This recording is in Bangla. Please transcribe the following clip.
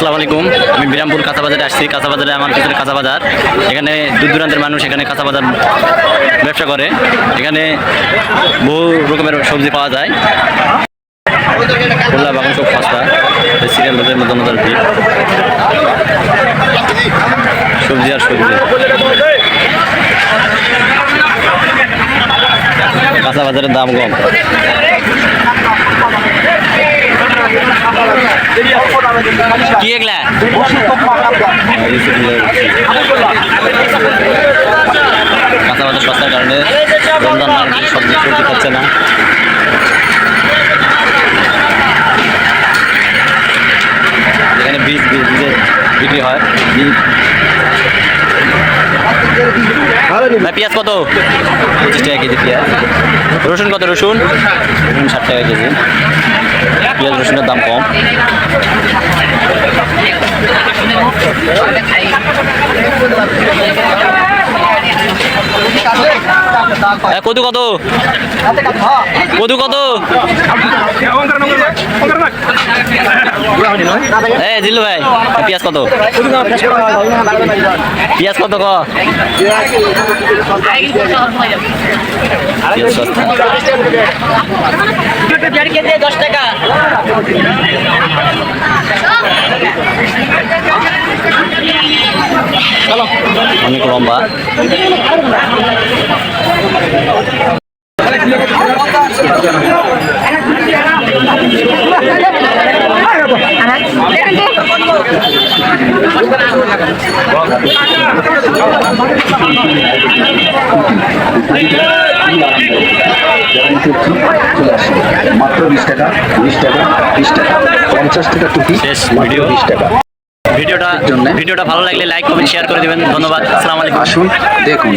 আসসালামু আলাইকুম। আমি বিরামপুর কাঁচা বাজারে আসছি। কাঁচা বাজারে আমার পিছনে কাঁচা বাজার এখানে দূর দূরান্তের মানুষ এখানে কাঁচা বাজার ব্যবসা করে। এখানে বহু রকমের সবজি পাওয়া যায়। খোলা বাগান খুব সস্তা। সিরিয়াল বাজারের মজার ভিড় সবজি আর সবজি। কাঁচা বাজারের দাম কম। কি এগুলা? কাঁচা বাজার সস্তার কারণে রমজান মার্কেটে সবজি সবজি পাচ্ছে না। এখানে বীজ বীজ, বীজের বিক্রি হয়। ভাই, পেঁয়াজ কত? পঁচিশ টাকা কেজি পেঁয়াজ। রসুন কত? রসুন রসুন? ষাট টাকা কেজি। পেঁয়াজ রসুনের দাম কম। কদু কত কদু কত এ, জিল্লু ভাই পেঁয়াজ কত? পেঁয়াজ কত ক? পেঁয়াজ সস্তা দশ টাকা। অনেক লম্বা। মাত্র বিশ টাকা বিশ টাকা বিশ টাকা পঞ্চাশ টাকা টুপি মাত্র ভিডিও। বিশ টাকা। ভিডিওটা জন্যে? ভিডিওটা ভালো লাগলে লাইক কমেন্ট শেয়ার করে দেবেন। ধন্যবাদ। আসসালামু আলাইকুম। আসুন দেখুন।